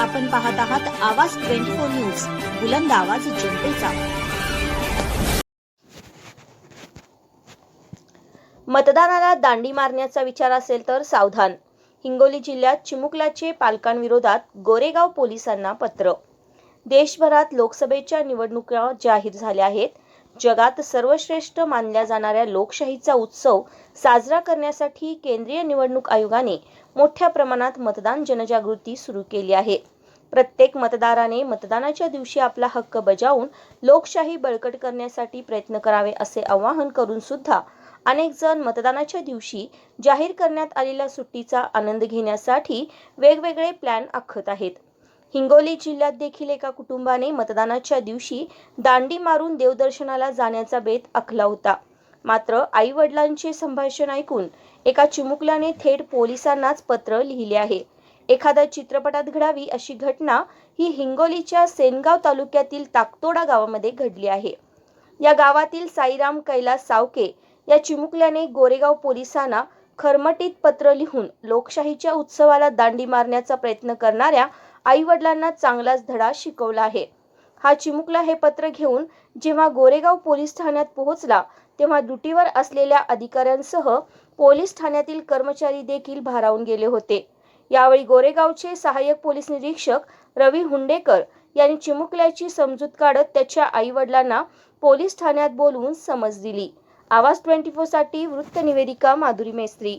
आपण पाहत आहात आवाज ट्वेंटी फोर न्यूज बुलंद आवाज जनतेचा. मतदानाला दांडी मारण्याचा विचार असेल तर सावधान. हिंगोली जिल्ह्यात चिमुकल्याचे पालकांविरोधात गोरेगाव पोलिसांना पत्र. देशभरात लोकसभेच्या निवडणुका जाहीर झाल्या आहेत. जगात सर्वश्रेष्ठ मानल्या जाणाऱ्या लोकशाहीचा उत्सव साजरा करण्यासाठी केंद्रीय निवडणूक आयोगाने मोठ्या प्रमाणात मतदान जनजागृती सुरू केली आहे. प्रत्येक मतदाराने मतदानाच्या दिवशी आपला हक्क बजावून लोकशाही बळकट करण्यासाठी प्रयत्न करावे असे आवाहन करून सुद्धा अनेक जण मतदानाच्या दिवशी जाहीर करण्यात आलेल्या सुट्टीचा आनंद घेण्यासाठी वेगवेगळे प्लॅन आखत आहेत. हिंगोली जिल्ह्यात देखील एका कुटुंबाने मतदानाच्या दिवशी दांडी मारून देवदर्शनाला जाण्याचा बेत आखला होता. मात्र आई वडिलांचे संभाषण ऐकून एका चिमुकल्याने थेट पोलिसांनाच पत्र लिहिले आहे. एखाद्या चित्रपटात घडावी अशी घटना ही हिंगोलीच्या सेनगाव तालुक्यातील ताकतोडा गावामध्ये घडली आहे. या गावातील साईराम कैलास सावके या चिमुकल्याने गोरेगाव पोलिसांना खरमटीत पत्र लिहून लोकशाहीच्या उत्सवाला दांडी मारण्याचा प्रयत्न करणाऱ्या आई वडिलांना चांगलाच धडा शिकवला आहे. हा चिमुकला हे पत्र घेऊन जेव्हा गोरेगाव पोलीस ठाण्यात पोहोचला तेव्हा ड्युटीवर असलेल्या अधिकाऱ्यांसह पोलीस ठाण्यातील कर्मचारी देखील भारावून गेले होते. यावेळी गोरेगावचे सहाय्यक पोलीस निरीक्षक रवी हुंडेकर यांनी चिमुकल्याची समजूत काढत त्याच्या आई वडिलांना पोलीस ठाण्यात बोलवून समज दिली. आवाज ट्वेंटी फोरसाठी वृत्त निवेदिका माधुरी मेस्त्री.